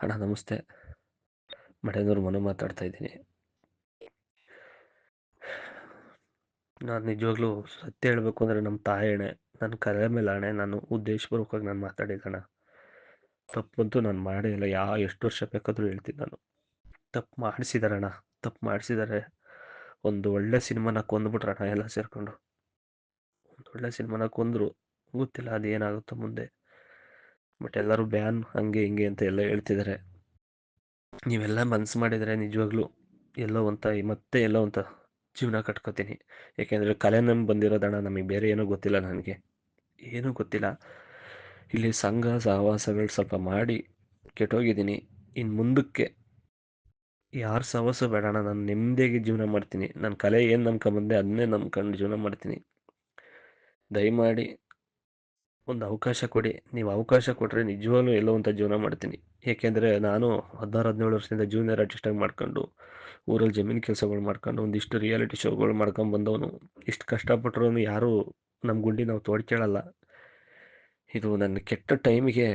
ಅಣ್ಣ ನಮಸ್ತೆ. ಮಠೇಂದ್ರ ಮನೆ ಮಾತಾಡ್ತಾ ಇದ್ದೀನಿ. ನಾನು ನಿಜವಾಗ್ಲೂ ಸತ್ಯ ಹೇಳಬೇಕು ಅಂದರೆ ನಮ್ಮ ತಾಯಿ ಅಣೆ ನನ್ನ ಕಲೆ ಮೇಲೆ ಅಣೆ, ನಾನು ಉದ್ದೇಶಪೂರ್ವಕವಾಗಿ ನಾನು ಮಾತಾಡಿದ್ದಣ ತಪ್ಪಂತೂ ನಾನು ಮಾಡೇ ಇಲ್ಲ, ಯಾ, ಎಷ್ಟು ವರ್ಷ ಬೇಕಾದರೂ ಹೇಳ್ತೀನಿ ನಾನು. ತಪ್ಪು ಮಾಡಿಸಿದಾರಣ ತಪ್ಪು ಮಾಡಿಸಿದ್ದಾರೆ ಒಂದು ಒಳ್ಳೆ ಸಿನಿಮಾನ ಕೊಂದ್ಬಿಟ್ರಣ್ಣ ಎಲ್ಲ ಸೇರಿಕೊಂಡು. ಒಂದು ಒಳ್ಳೆ ಸಿನಿಮಾನ ಕೊಂದರು, ಗೊತ್ತಿಲ್ಲ ಅದು ಏನಾಗುತ್ತೋ ಮುಂದೆ. ಬಟ್ ಎಲ್ಲರೂ ಬ್ಯಾನ್ ಹಂಗೆ ಹಿಂಗೆ ಅಂತ ಎಲ್ಲ ಹೇಳ್ತಿದ್ದಾರೆ ನೀವೆಲ್ಲ ಮನ್ಸು ಮಾಡಿದರೆ ನಿಜವಾಗ್ಲೂ ಎಲ್ಲೋ ಅಂತ ಮತ್ತೆ ಎಲ್ಲೋ ಅಂತ ಜೀವನ ಕಟ್ಕೋತೀನಿ. ಯಾಕೆಂದರೆ ಕಲೆ ನಮ್ಗೆ ಬಂದಿರೋದಣ್ಣ, ನಮಗೆ ಬೇರೆ ಏನೂ ಗೊತ್ತಿಲ್ಲ ನನಗೆ. ಏನೂ ಗೊತ್ತಿಲ್ಲ. ಇಲ್ಲಿ ಸಂಘ, ಸಹವಾಸಗಳು ಸ್ವಲ್ಪ ಮಾಡಿ ಕೆಟ್ಟೋಗಿದ್ದೀನಿ. ಇನ್ನು ಮುಂದಕ್ಕೆ ಯಾರು ಸಹವಾಸ ಬೇಡಣ ನಾನು ನೆಮ್ಮದಿಯಾಗಿ ಜೀವನ ಮಾಡ್ತೀನಿ. ನನ್ನ ಕಲೆ ಏನು ನಂಬ್ಕೊಂಬಂದೆ ಅದನ್ನೇ ನಂಬ್ಕೊಂಡು ಜೀವನ ಮಾಡ್ತೀನಿ. ದಯಮಾಡಿ ಒಂದು ಅವಕಾಶ ಕೊಡಿ. ನೀವು ಅವಕಾಶ ಕೊಟ್ಟರೆ ನಿಜವಾಗ್ಲೂ ಎಲ್ಲೋ ಅಂತ ಜೀವನ ಮಾಡ್ತೀನಿ. ಏಕೆಂದರೆ ನಾನು ಹದಿನಾರು, ಹದಿನೇಳು ವರ್ಷದಿಂದ ಜೂನಿಯರ್ ಆರ್ಟಿಸ್ಟಾಗಿ ಮಾಡ್ಕೊಂಡು, ಊರಲ್ಲಿ ಜಮೀನು ಕೆಲಸಗಳು ಮಾಡ್ಕೊಂಡು, ಒಂದಿಷ್ಟು ರಿಯಾಲಿಟಿ ಶೋಗಳು ಮಾಡ್ಕೊಂಡು ಬಂದವನು. ಇಷ್ಟು ಕಷ್ಟಪಟ್ಟರೂ ಯಾರೂ ನಮ್ಮ ಗುಂಡಿ ನಾವು ತೋಡ್ಕೇಳಲ್ಲ ಇದು ನನ್ನ ಕೆಟ್ಟ ಟೈಮಿಗೆ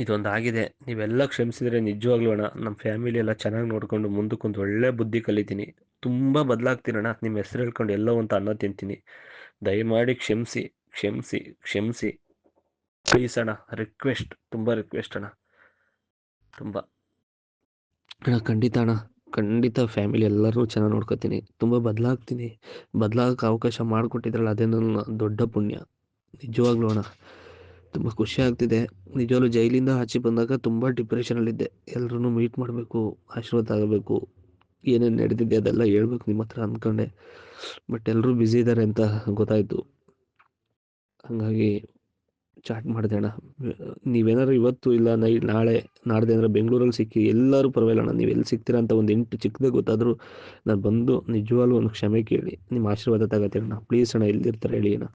ಇದೊಂದು ಆಗಿದೆ. ನೀವೆಲ್ಲ ಕ್ಷಮಿಸಿದರೆ ನಿಜವಾಗ್ಲೂ ಅಣ್ಣ ನಮ್ಮ ಫ್ಯಾಮಿಲಿ ಎಲ್ಲ ಚೆನ್ನಾಗಿ ನೋಡಿಕೊಂಡು ಮುಂದಕ್ಕೊಂದು ಒಳ್ಳೆ ಬುದ್ಧಿ ಕಲಿತೀನಿ. ತುಂಬ ಬದಲಾಗ್ತೀನಣ್ಣ ನಿಮ್ಮ ಹೆಸರು ಹೇಳ್ಕೊಂಡು ಎಲ್ಲೋ ಅಂತ ಅನ್ನ ತಿಂತೀನಿ. ದಯಮಾಡಿ ಕ್ಷಮಿಸಿ. ಕ್ಷಮಿಸಿ ಕ್ಷಮಿಸಿ. ಪ್ಲೀಸ್ ಅಣ್ಣ ರಿಕ್ವೆಸ್ಟ್ ತುಂಬ ರಿಕ್ವೆಸ್ಟ್ ಅಣ್ಣ. ತುಂಬ. ಅಣ್ಣ, ಖಂಡಿತ ಅಣ್ಣ. ಖಂಡಿತ ಫ್ಯಾಮಿಲಿ ಎಲ್ಲರೂ ಚೆನ್ನಾಗಿ ನೋಡ್ಕೋತೀನಿ. ತುಂಬ ಬದಲಾಗ್ತೀನಿ. ಬದಲಾಗಕ್ಕೆ ಅವಕಾಶ ಮಾಡಿಕೊಟ್ಟಿದ್ರಲ್ಲ ಅದೇ ನನ್ನ ದೊಡ್ಡ ಪುಣ್ಯ. ನಿಜವಾಗ್ಲೂ ಅಣ್ಣ. ತುಂಬ ಖುಷಿ ಆಗ್ತಿದೆ. ನಿಜವಾಗ್ಲೂ ಜೈಲಿಂದ ಆಚೆ ಬಂದಾಗ ತುಂಬ ಡಿಪ್ರೆಷನಲ್ಲಿದ್ದೆ ಎಲ್ಲರೂ ಮೀಟ್ ಮಾಡಬೇಕು, ಆಶೀರ್ವಾದ ಆಗಬೇಕು ಏನೇನು ನಡೆದಿದೆ ಅದೆಲ್ಲ ಹೇಳ್ಬೇಕು ನಿಮ್ಮ ಹತ್ರ ಅಂದ್ಕೊಂಡೆ ಬಟ್ ಎಲ್ಲರೂ ಬ್ಯುಸಿ ಇದ್ದಾರೆ ಅಂತ ಗೊತ್ತಾಯಿತು. ಹಾಗಾಗಿ ಚಾಟ್ ಮಾಡಿದೆ ಅಣ್ಣ. ನೀವೇನಾರು ಇವತ್ತು ಇಲ್ಲ ನೈ, ನಾಳೆ, ನಾಡ್ದೆ ಅಂದರೆ ಬೆಂಗಳೂರಲ್ಲಿ ಸಿಕ್ಕಿ ಎಲ್ಲರೂ ಪರವಾಗಿಲ್ಲ ಅಣ್ಣ. ನೀವು ಎಲ್ಲಿ ಸಿಗ್ತೀರಾ ಅಂತ ಒಂದು ಎಂಟು ಚಿಕ್ಕದೇ ಗೊತ್ತಾದರೂ ನಾನು ಬಂದು ನಿಜವಾಗ್ಲೂ ಒಂದು ಕ್ಷಮೆ ಕೇಳಿ. ನಿಮ್ಮ ಆಶೀರ್ವಾದ ತಗೋತೀನಿ ಅಣ್ಣ. ಪ್ಲೀಸ್ ಅಣ್ಣ ಎಲ್ಲಿರ್ತಾರೆ ಹೇಳಿ ಅಣ್ಣ.